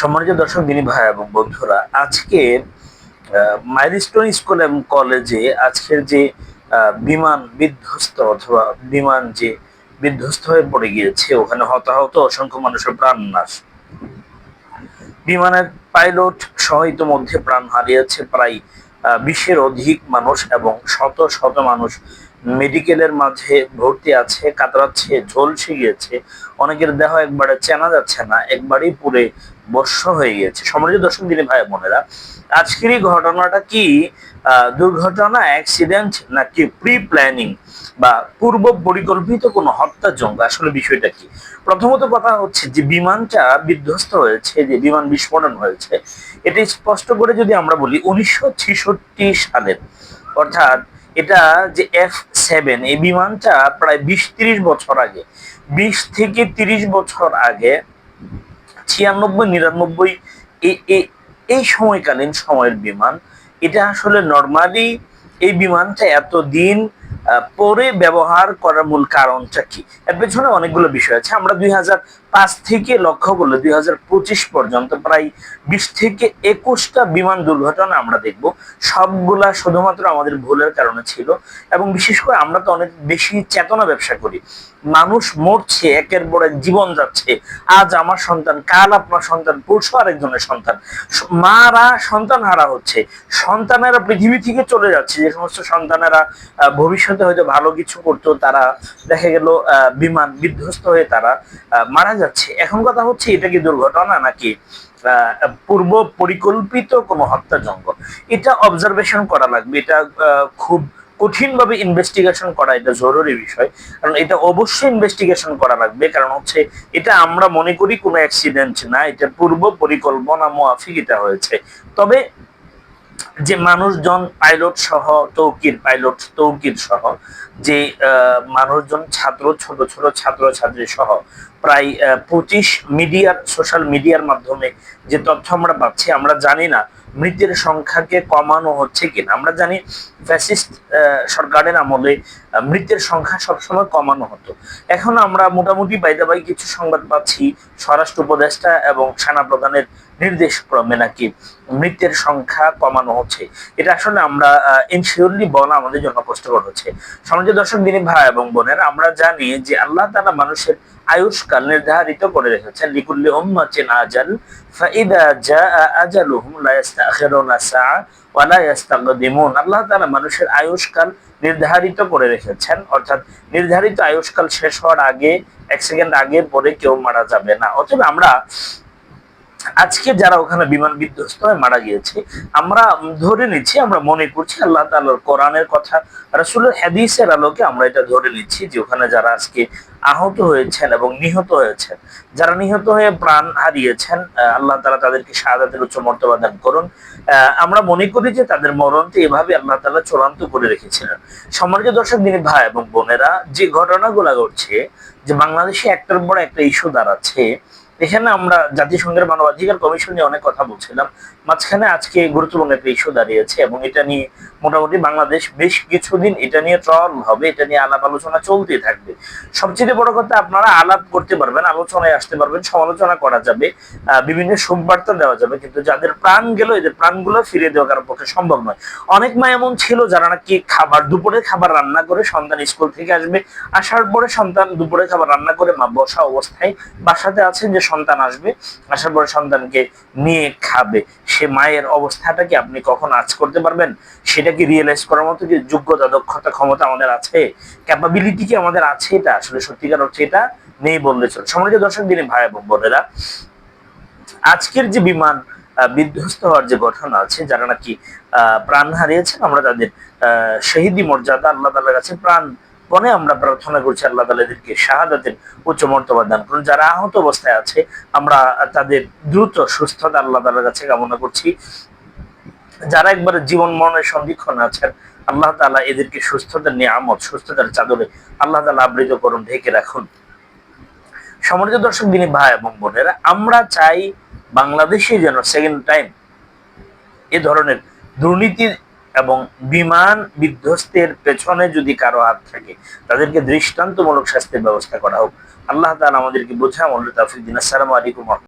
সম্মানিত দর্শক, দিনী ভাই এবং বন্ধুরা, আজকে মাইলস্টোন স্কুল এবং কলেজে আজকের যে বিমান বিধ্বস্ত অথবা বিমান যে বিধ্বস্ত হয়ে পড়ে গিয়েছে, ওখানে হতাহত অসংখ্য মানুষের প্রাণ নাশ বিমানের পাইলট সহ ইতোমধ্যে প্রাণ হারিয়েছে প্রায় বিশের অধিক মানুষ এবং শত শত মানুষ মেডিকেলের মাঝে ভর্তি আছে, কাতরাচ্ছে, ঝলসে গিয়েছে। অনেকের দেহ একবারে চেনা যাচ্ছে না, একবারেই পুরে বর্ষ হয়ে গিয়েছে। সমাজের দর্শক দিনে ভাই বোনেরা, আজকের এই ঘটনাটা কি? দুর্ঘটনা অ্যাক্সিডেন্ট নাকি প্রি প্ল্যানিং বা পূর্ব পরিকল্পিত কোনো হত্যাযজ্ঞ আসলে বিষয়টা কি? প্রথমত কথা হচ্ছে যে বিমানটা বিধ্বস্ত হয়েছে, যে বিমান বিস্ফোরণ হয়েছে, এটা স্পষ্ট করে যদি আমরা বলি, উনিশশো সালের, অর্থাৎ এটা যে এফ সেভেন এই বিমানটা প্রায় বিশ তিরিশ বছর আগে, বিশ থেকে তিরিশ বছর আগে, ছিয়ানব্বই, নিরানব্বই এই সময়কালীন সময়ের বিমান, এটা আসলে নর্মালি এই বিমানটা এতদিন পরে ব্যবহার করার মূল কারণটা কি? এর পেছনে অনেকগুলো বিষয় আছে। আমরা দুই হাজার পাঁচ থেকে লক্ষ্য করলে দুই হাজার পঁচিশ পর্যন্ত প্রায় বিশ থেকে একুশটা বিমান দুর্ঘটনা আমরা দেখব। সবগুলা শুধুমাত্র আমাদের ভুলের কারণে ছিল এবং বিশেষ করে আমরা তো অনেক বেশি চেতনা ব্যবসা করি। মানুষ মরছে, একের পর এক জীবন যাচ্ছে। আজ আমার সন্তান, কাল আপনার সন্তান, পরশু আরেকজনের সন্তান। মারা সন্তান হারা হচ্ছে। সন্তানেরা পৃথিবী থেকে চলে যাচ্ছে। যে সমস্ত সন্তানেরা ভবিষ্যতে হয়তো ভালো কিছু করতো, তারা দেখা গেল বিমান, বিধ্বস্ত হয়ে তারা মারা যাচ্ছে। এখন কথা হচ্ছে, এটা কি দুর্ঘটনা নাকি পূর্ব পরিকল্পিত কোনো হত্যাযজ্ঞ এটা অবজারভেশন করা লাগবে। এটা খুব কঠিনভাবে ইনভেস্টিগেশন করা এটা জরুরি বিষয়। কারণ এটা অবশ্যই ইনভেস্টিগেশন করা লাগবে। কারণ হচ্ছে, এটা আমরা মনে করি কোনো অ্যাক্সিডেন্ট না, এটা পূর্ব পরিকল্পনা মোয়াফিক এটা হয়েছে। তবে যে মানুষজন পাইলট সহ তৌকির পাইলট তৌকির সহ, যে মানুষজন ছাত্র, ছোট ছোট ছাত্র ছাত্রী সহ, প্রায় পঁচিশ মিডিয়ার সোশ্যাল মিডিয়ার মাধ্যমে যে তথ্য আমরা পাচ্ছি, আমরা জানি না মৃতের সংখ্যাকে কমানো হচ্ছে কিনা? আমরা জানি ফ্যাসিস্ট সরকারের আমলে মৃতের সংখ্যা সবসময় কমানো হতো। এখন আমরা মোটামুটি বাইদা বাই কিছু সংবাদ পাচ্ছি। স্বরাষ্ট্র উপদেষ্টা এবং সেনা প্রধানের নির্দেশ ক্রমে নাকি মৃতের সংখ্যা কমানো হচ্ছে। এটা আসলে আমরা ইনশিওরলি বলা আমাদের জন্য কষ্টকর হচ্ছে। সমাজের দর্শক, দিনী ভাই এবং বোনের, আমরা জানি যে আল্লাহ তাআলা মানুষের আয়ুষ্কাল নির্ধারিত করে রেখেছেন, লিকুল্লি আজাল, ফাইদা আজালুহুম লা ইস্তাখিরুনা সাআ ওয়া লা ইস্তাকদিমুন আল্লাহ তাআলা মানুষের আয়ুষ্কাল নির্ধারিত করে রেখেছেন, অর্থাৎ নির্ধারিত আয়ুষ্কাল শেষ হওয়ার আগে, এক সেকেন্ড আগে পরে কেউ মারা যাবে না। অথবা আমরা আজকে যারা ওখানে বিমান বিধ্বস্ত হয়ে মারা গিয়েছে, আমরা ধরে নিচ্ছি, আমরা মনে করছি আল্লাহ তাআলার কোরআনের কথা, রাসূলের হাদিসের আলোকে আমরা এটা ধরে নিচ্ছি যে ওখানে যারা আজকে আহত হয়েছেন এবং নিহত হয়েছেন, যারা নিহত হয়ে প্রাণ হারিয়েছেন আল্লাহ তাআলা তাদেরকে শাহাদাতের উচ্চ মর্যাদা দান করুন। আমরা মনে করি যে তাদের মরণকে এভাবে আল্লাহ তালা চূড়ান্ত করে রেখেছিলেন। সম্মানিত দর্শক দিনী ভাই এবং বোনেরা, যে ঘটনাগুলো ঘটছে, যে বাংলাদেশে একটার পর একটা ইস্যু দাঁড়াচ্ছে এখানে আমরা জাতিসংঘের মানবাধিকার কমিশন নিয়ে অনেক কথা বলছিলাম। মাঝখানে আজকে গুরুত্বপূর্ণ একটা ইস্যু দাঁড়িয়েছে এবং এটা নিয়ে মোটামুটি বাংলাদেশ বেশ কিছুদিন এটা নিয়ে ট্রল হবে, এটা নিয়ে আলাপ আলোচনা চলতে থাকবে। সবচেয়ে বড় কথা, আপনারা আলাপ করতে পারবেন, আলোচনায় আসতে পারবেন, সমালোচনা করা যাবে বিভিন্ন সুবার্তা দেওয়া যাবে, কিন্তু যাদের প্রাণ গেল, এদের প্রাণগুলো ফিরে দেওয়া কারোর পক্ষে সম্ভব নয়। অনেক মা এমন ছিল যারা নাকি খাবার, দুপুরে খাবার রান্না করে সন্তান স্কুল থেকে আসবে, আসার পরে সন্তান দুপুরে খাবার রান্না করে মা বসা অবস্থায় বাসাতে আছেন যে সন্তান আসবে, আসার পরে সন্তানকে নিয়ে খাবে। সে মায়ের অবস্থাটা কি আপনি কখন আজ করতে পারবেন? সেটা কি রিয়েলাইজ করার মতো কি যোগ্যতা দক্ষতা ক্ষমতা আমাদের আছে? ক্যাপাবিলিটি কি আমাদের আছে এটা? আসলে সত্যিকার হচ্ছে এটা নেই বললে চলে। সমাজের দর্শক দিনে ভাই এবং বোনেরা আজকের যে বিমান বিধ্বস্ত হওয়ার যে ঘটনা আছে যারা নাকি আহ, প্রাণ হারিয়েছেন আমরা তাদের আহ, শহীদি মর্যাদা আল্লাহ তাআলার কাছে প্রাণ পণে আমরা প্রার্থনা করছি আল্লাহ তাআলা এদেরকে শাহাদাতের উচ্চ মর্তবা দান করুন। যারা আহত অবস্থায় আছে, আমরা তাদের দ্রুত সুস্থতা আল্লাহ তাআলার কাছে কামনা করছি। যারা একবারে জীবন মরণের সন্ধিক্ষণ আছেন, আল্লাহ তাআলা এদেরকে সুস্থতার নিয়ামত, সুস্থতার চাদরে আল্লাহ তালা আবৃত করুন, ঢেকে রাখুন। সমৃদ্ধ দর্শক, দিনী ভাই এবং বোনেরা, আমরা চাই বাংলাদেশে যেন সেকেন্ড টাইম এ ধরনের দুর্নীতির এবং বিমান বিধ্বস্তের পেছনে যদি কারও হাত থাকে, তাদেরকে দৃষ্টান্তমূলক শাস্তির ব্যবস্থা করা হোক আল্লাহ তালা আমাদেরকে বোঝা আমল তাফিক আসসালামু আলাইকুম।